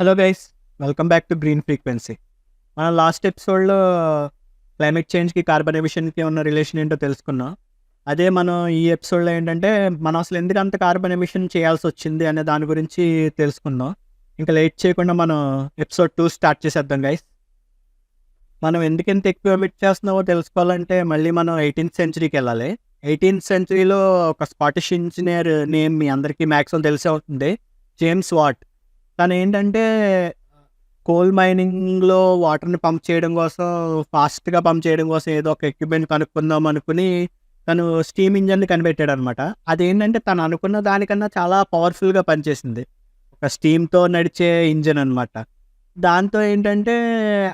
Hello guys welcome back to green frequency మన last ఎపిసోడ్లో climate చేంజ్కి కార్బన్ ఎమిషన్కి ఉన్న రిలేషన్ ఏంటో తెలుసుకున్నాం. అదే మనం ఈ ఎపిసోడ్లో ఏంటంటే మనం అసలు ఎందుకు అంత కార్బన్ ఎమిషన్ చేయాల్సి వచ్చింది అనే దాని గురించి తెలుసుకుందాం. ఇంకా లేట్ చేయకుండా మనం ఎపిసోడ్ టూ స్టార్ట్ చేసేద్దాం గైస్ మనం ఎందుకు ఎంత ఎక్కువ ఎమిట్ చేస్తున్నామో తెలుసుకోవాలంటే మళ్ళీ మనం ఎయిటీన్త్ సెంచరీకి వెళ్ళాలి. ఎయిటీన్త్ సెంచరీలో ఒక స్కాటిష్ ఇంజనీర్ నేమ్ మీ అందరికీ మ్యాక్సిమం తెలిసే ఉంటుంది. జేమ్స్ వాట్ తను ఏంటంటే కోల్ మైనింగ్లో వాటర్ని పంప్ చేయడం కోసం ఫాస్ట్గా పంప్ చేయడం కోసం ఏదో ఒక ఎక్విప్మెంట్ కనుక్కుందాం అనుకుని తను స్టీమ్ ఇంజన్ని కనిపెట్టాడు అనమాట అదేంటంటే తను అనుకున్న దానికన్నా చాలా పవర్ఫుల్గా పనిచేసింది. ఒక స్టీమ్తో నడిచే ఇంజన్ అనమాట దాంతో ఏంటంటే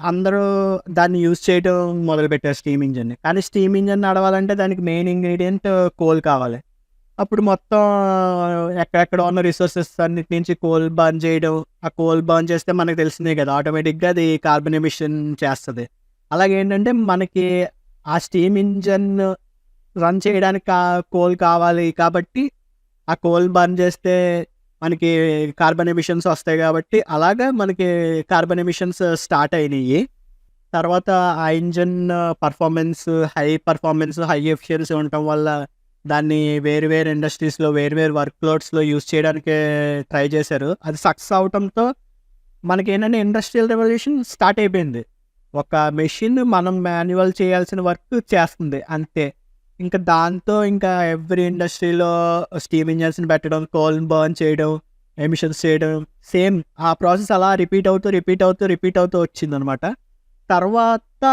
అందరూ దాన్ని యూజ్ చేయడం మొదలుపెట్టారు స్టీమ్ ఇంజన్ని. కానీ స్టీమ్ ఇంజన్ నడవాలంటే దానికి మెయిన్ ఇంగ్రీడియంట్ కోల్ కావాలి. అప్పుడు మొత్తం ఎక్కడెక్కడ ఉన్న రిసోర్సెస్ అన్నిటి నుంచి కోల్ బర్న్ చేయడం ఆ కోల్ బర్న్ చేస్తే మనకు తెలిసిందే కదా ఆటోమేటిక్గా అది కార్బన్ ఎమిషన్ చేస్తుంది. అలాగే ఏంటంటే మనకి ఆ స్టీమ్ ఇంజన్ రన్ చేయడానికి కోల్ కావాలి కాబట్టి ఆ కోల్ బర్న్ చేస్తే మనకి కార్బన్ ఎమిషన్స్ వస్తాయి కాబట్టి అలాగా మనకి కార్బన్ ఎమిషన్స్ స్టార్ట్ అయినాయి. తర్వాత ఆ engine performance high performance high efficiency ఉండటం వల్ల దాన్ని వేరు వేరు ఇండస్ట్రీస్లో వేరు వేరు వర్క్ లోడ్స్లో యూస్ చేయడానికి ట్రై చేశారు. అది సక్సెస్ అవడంతో మనకి ఏంటంటే ఇండస్ట్రియల్ రెవల్యూషన్ స్టార్ట్ అయిపోయింది. ఒక మెషిన్ మనం మాన్యువల్ చేయాల్సిన వర్క్ చేస్తుంది అంతే. ఇంకా దాంతో ఇంకా ఎవ్రీ ఇండస్ట్రీలో స్టీమ్ ఇంజన్స్ని పెట్టడం కోల్ బర్న్ చేయడం ఎమిషన్స్ చేయడం సేమ్ ఆ ప్రాసెస్ అలా రిపీట్ అవుతూ రిపీట్ అవుతూ రిపీట్ అవుతూ వచ్చిందనమాట. తర్వాత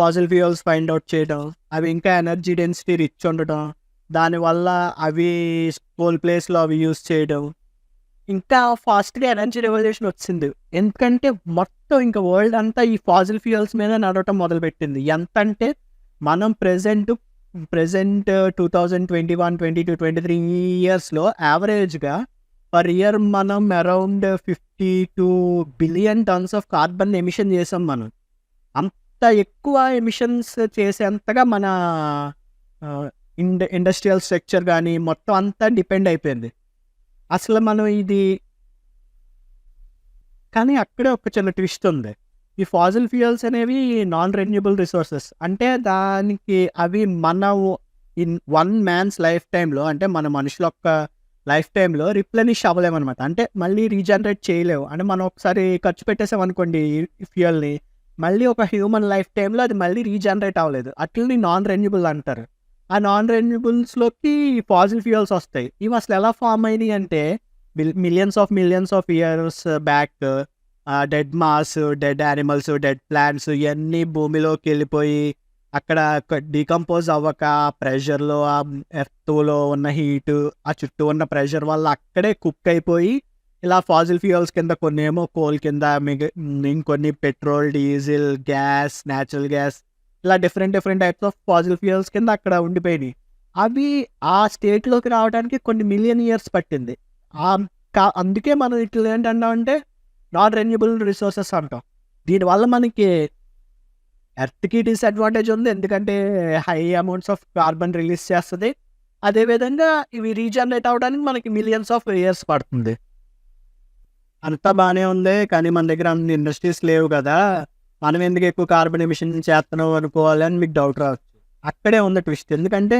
ఫాజిల్ ఫ్యూయల్స్ ఫైండ్ అవుట్ చేయడం అవి ఇంకా ఎనర్జీ డెన్సిటీ రిచ్ ఉండటం దానివల్ల అవి స్కూల్ ప్లేస్లో అవి యూస్ చేయడం ఇంకా ఫాస్ట్గా ఎనర్జీ రెవల్యూషన్ వచ్చింది. ఎందుకంటే మొత్తం ఇంకా వరల్డ్ అంతా ఈ ఫాజిల్ ఫ్యూయల్స్ మీద నడవటం మొదలుపెట్టింది. ఎంత అంటే మనం present present two thousand twenty one twenty two twenty three ఇయర్స్లో యావరేజ్గా పర్ ఇయర్ మనం around fifty two billion tons of carbon emission చేసాం మనం. అంత ఎక్కువ ఎమిషన్స్ చేసేంతగా మన ఇండ ఇండస్ట్రియల్ స్ట్రక్చర్ కానీ మొత్తం అంతా డిపెండ్ అయిపోయింది. అసలు మనం ఇది కానీ అక్కడే ఒక చిన్న ట్విస్ట్ ఉంది. ఈ ఫాజిల్ ఫ్యూయల్స్ అనేవి నాన్ రెన్యూబుల్ రిసోర్సెస్ అంటే దానికి అవి మన ఇన్ వన్ మ్యాన్స్ లైఫ్ టైంలో అంటే మన మనుషుల యొక్క లైఫ్ టైంలో రిప్లెనిష్ అవ్వలేమన్నమాట. అంటే మళ్ళీ రీజనరేట్ చేయలేవు. అంటే మనం ఒకసారి ఖర్చు పెట్టేసాం అనుకోండి ఈ ఫ్యూయల్ని మళ్ళీ ఒక హ్యూమన్ లైఫ్ టైంలో అది మళ్ళీ రీజనరేట్ అవ్వలేదు. అట్లని నాన్ రెన్యూబుల్ అంటారు. ఆ నాన్ రెన్యూబుల్స్లోకి ఫాజిల్ ఫ్యూయల్స్ వస్తాయి. ఇవి అసలు ఎలా ఫామ్ అయినాయి అంటే millions of millions of years back dead mass dead animals dead plants ఇవన్నీ భూమిలోకి వెళ్ళిపోయి అక్కడ డీకంపోజ్ అవ్వక ప్రెషర్లో ఆ ఎర్త్లో ఉన్న హీటు ఆ చుట్టూ ఉన్న ప్రెషర్ వల్ల అక్కడే కుక్ అయిపోయి ఇలా ఫాజిల్ ఫ్యూయల్స్ కింద కొన్ని ఏమో కోల్ కింద మిగ ఇంకొన్ని petrol diesel gas natural gas ఇలా different different types of fossil fuels కింద అక్కడ ఉండిపోయినాయి. అవి ఆ స్టేట్లోకి రావడానికి కొన్ని మిలియన్ ఇయర్స్ పట్టింది. అందుకే మనం ఇట్లా ఏంటంటామంటే నాన్ రెన్యూబుల్ రిసోర్సెస్ అంటాం. దీనివల్ల మనకి ఎర్త్కి డిసడ్వాంటేజ్ ఉంది. ఎందుకంటే high amounts of carbon release చేస్తుంది. అదేవిధంగా ఇవి రీజనరేట్ అవ్వడానికి మనకి మిలియన్స్ ఆఫ్ ఇయర్స్ పడుతుంది. అంతా బాగానే ఉంది కానీ మన దగ్గర అన్ని ఇండస్ట్రీస్ లేవు కదా. మనం ఎందుకు ఎక్కువ కార్బన్ ఎమిషన్ చేస్తున్నాం అనుకోవాలి అని మీకు డౌట్ రావచ్చు. అక్కడే ఉంది ట్విస్ట్ ఎందుకంటే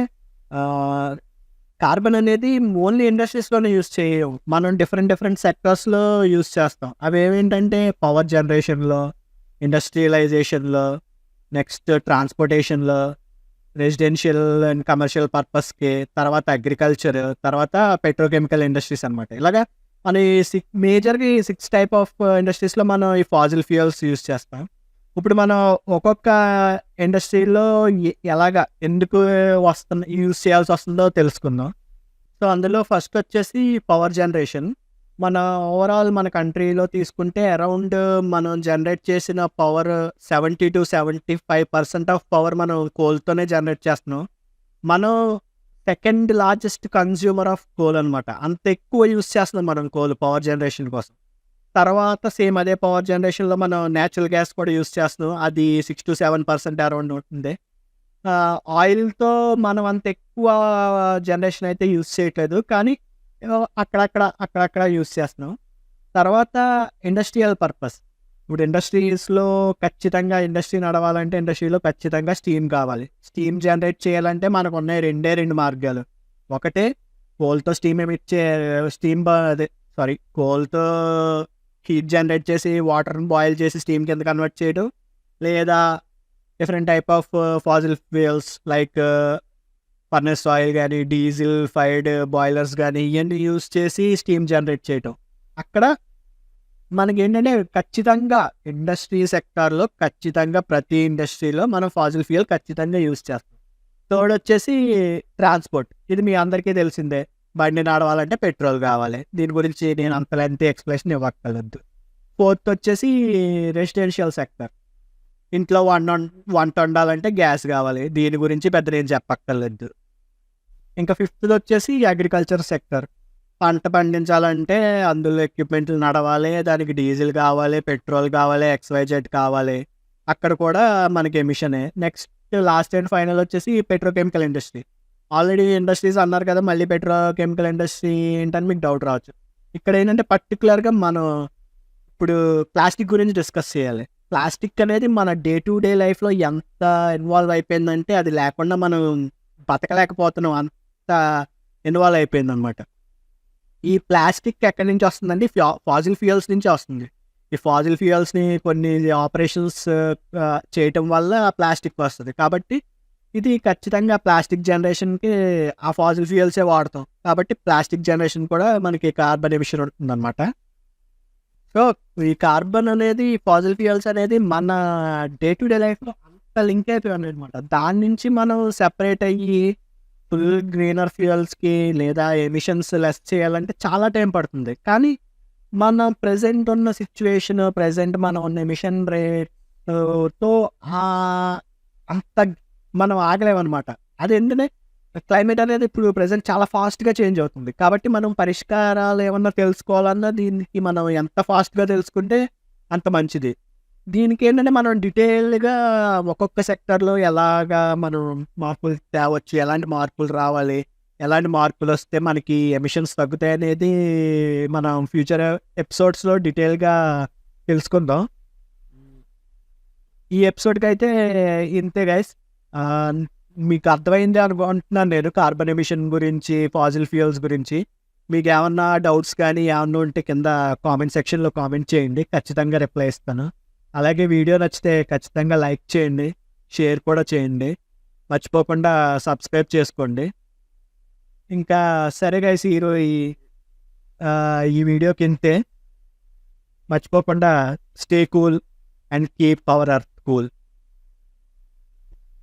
కార్బన్ అనేది ఓన్లీ ఇండస్ట్రీస్లోనే యూస్ చేయము మనం డిఫరెంట్ డిఫరెంట్ సెక్టర్స్లో యూస్ చేస్తాం. అవి ఏమేంటంటే పవర్ జనరేషన్లో ఇండస్ట్రియలైజేషన్లో నెక్స్ట్ ట్రాన్స్పోర్టేషన్లో రెసిడెన్షియల్ అండ్ కమర్షియల్ పర్పస్కి తర్వాత అగ్రికల్చర్ తర్వాత పెట్రోకెమికల్ ఇండస్ట్రీస్ అనమాట ఇలాగా అని సిక్ మేజర్గా ఈ సిక్స్ టైప్ ఆఫ్ ఇండస్ట్రీస్లో మనం ఈ ఫాజిల్ ఫ్యూయల్స్ యూస్ చేస్తాం. ఇప్పుడు మనం ఒక్కొక్క ఇండస్ట్రీలో ఎలాగా ఎందుకు వస్తున్న యూస్ చేయాల్సి వస్తుందో తెలుసుకుందాం. సో అందులో ఫస్ట్ వచ్చేసి పవర్ జనరేషన్ మన ఓవరాల్ మన కంట్రీలో తీసుకుంటే అరౌండ్ మనం జనరేట్ చేసిన power seventy to seventy five percent of power మనం కోల్తోనే జనరేట్ చేస్తున్నాం. మనం second largest consumer of coal అనమాట అంత ఎక్కువ యూస్ చేస్తున్నాం మనం కోల్ పవర్ జనరేషన్ కోసం. తర్వాత సేమ్ అదే పవర్ జనరేషన్లో మనం న్యాచురల్ గ్యాస్ కూడా యూస్ చేస్తున్నాం. అది six to seven percent around ఉంటుంది ఆయిల్తో మనం అంత ఎక్కువ జనరేషన్ అయితే యూస్ చేయట్లేదు. కానీ అక్కడక్కడ అక్కడక్కడ యూస్ చేస్తున్నాం. తర్వాత ఇండస్ట్రియల్ పర్పస్ ఇప్పుడు ఇండస్ట్రీస్లో ఖచ్చితంగా ఇండస్ట్రీ నడవాలంటే ఇండస్ట్రీలో ఖచ్చితంగా స్టీమ్ కావాలి. స్టీమ్ జనరేట్ చేయాలంటే మనకు ఉన్నాయి రెండే రెండు మార్గాలు. ఒకటే కోల్తో స్టీమ్ ఇచ్చే స్టీమ్ అదే సారీ కోల్తో హీట్ జనరేట్ చేసి వాటర్ని బాయిల్ చేసి స్టీమ్ కింద కన్వర్ట్ చేయడం లేదా different type of fossil fuels like furnace oil కానీ డీజిల్ ఫైర్డ్ బాయిలర్స్ కానీ ఇవన్నీ యూస్ చేసి స్టీమ్ జనరేట్ చేయటం. అక్కడ మనకి ఏంటంటే ఖచ్చితంగా ఇండస్ట్రీ సెక్టార్లో ఖచ్చితంగా ప్రతి ఇండస్ట్రీలో మనం ఫాజిల్ ఫ్యూయల్ ఖచ్చితంగా యూజ్ చేస్తాం. థర్డ్ వచ్చేసి ట్రాన్స్పోర్ట్. ఇది మీ అందరికీ తెలిసిందే. బండి నడవాలంటే పెట్రోల్ కావాలి. దీని గురించి నేను అంత లెంత్ ఎక్స్ప్లెనేషన్ ఇవ్వక్కర్లేదు. ఫోర్త్ వచ్చేసి రెసిడెన్షియల్ సెక్టర్. ఇంట్లో వంట వంట వండాలంటే గ్యాస్ కావాలి. దీని గురించి పెద్ద నేను చెప్పక్కర్లేదు. ఇంకా ఫిఫ్త్ వచ్చేసి అగ్రికల్చర్ సెక్టర్ పంట పండించాలంటే అందులో ఎక్విప్మెంట్లు నడవాలి దానికి డీజిల్ కావాలి పెట్రోల్ కావాలి ఎక్స్వైజెడ్ కావాలి. అక్కడ కూడా మనకి ఎమిషనే నెక్స్ట్ లాస్ట్ అండ్ ఫైనల్ వచ్చేసి పెట్రోకెమికల్ ఇండస్ట్రీ ఆల్రెడీ ఇండస్ట్రీస్ అన్నారు కదా మళ్ళీ పెట్రోకెమికల్ ఇండస్ట్రీ ఏంటని మీకు డౌట్ రావచ్చు. ఇక్కడ ఏంటంటే పర్టికులర్గా మనం ఇప్పుడు ప్లాస్టిక్ గురించి డిస్కస్ చేయాలి. ప్లాస్టిక్ అనేది మన డే టు డే లైఫ్లో ఎంత ఇన్వాల్వ్ అయిపోయిందంటే అది లేకుండా మనం బతకలేకపోతున్నాం. అంత ఇన్వాల్వ్ అయిపోయింది అనమాట ఈ ప్లాస్టిక్ ఎక్కడి నుంచి వస్తుందండి? ఫాజిల్ ఫ్యూయల్స్ నుంచి వస్తుంది. ఈ ఫాజిల్ ఫ్యూయల్స్ని కొన్ని ఆపరేషన్స్ చేయటం వల్ల ప్లాస్టిక్ వస్తుంది. కాబట్టి ఇది ఖచ్చితంగా ప్లాస్టిక్ జనరేషన్కి ఆ ఫాజిల్ ఫ్యూయల్సే వాడతాం. కాబట్టి ప్లాస్టిక్ జనరేషన్ కూడా మనకి కార్బన్ ఎమిషన్ ఉంటుందన్నమాట. సో ఈ కార్బన్ అనేది ఫాజిల్ ఫ్యూయల్స్ అనేది మన డే టు డే లైఫ్లో అంత లింక్ అయిపోయింది అనమాట దాని నుంచి మనం సెపరేట్ అయ్యి ఫుల్ గ్రీనర్ ఫ్యూయల్స్కి లేదా ఎమిషన్స్ లెస్ చేయాలంటే చాలా టైం పడుతుంది. కానీ మన ప్రజెంట్ ఉన్న సిచ్యువేషన్ ప్రజెంట్ మనం ఉన్న ఎమిషన్ రేట్తో అంత మనం ఆగలేమన్నమాట. అది ఏంటంటే క్లైమేట్ అనేది ఇప్పుడు ప్రజెంట్ చాలా ఫాస్ట్గా చేంజ్ అవుతుంది. కాబట్టి మనం పరిష్కారాలు ఏమన్నా తెలుసుకోవాలన్నా దీనికి మనం ఎంత ఫాస్ట్గా తెలుసుకుంటే అంత మంచిది. దీనికి ఏంటంటే మనం డీటెయిల్గా ఒక్కొక్క సెక్టర్లో ఎలాగా మనం మార్పులు తేవచ్చు ఎలాంటి మార్పులు రావాలి ఎలాంటి మార్పులు వస్తే మనకి ఎమిషన్స్ తగ్గుతాయి అనేది మనం ఫ్యూచర్ ఎపిసోడ్స్లో డీటెయిల్గా తెలుసుకుందాం. ఈ ఎపిసోడ్కి అయితే ఇంతే గైస్. మీకు అర్థమైంది అనుకుంటున్నాను నేను కార్బన్ ఎమిషన్ గురించి ఫాజిల్ ఫ్యూయల్స్ గురించి. మీకు ఏమన్నా డౌట్స్ కానీ ఏమన్నా ఉంటే కింద కామెంట్ సెక్షన్లో కామెంట్ చేయండి. ఖచ్చితంగా రిప్లై ఇస్తాను. అలాగే వీడియో నచ్చితే ఖచ్చితంగా లైక్ చేయండి షేర్ కూడా చేయండి. మర్చిపోకుండా సబ్స్క్రైబ్ చేసుకోండి. ఇంకా సరే గైస్ ఈరోజు ఈ వీడియోకి ఇంతే మర్చిపోకుండా stay cool and keep power earth cool.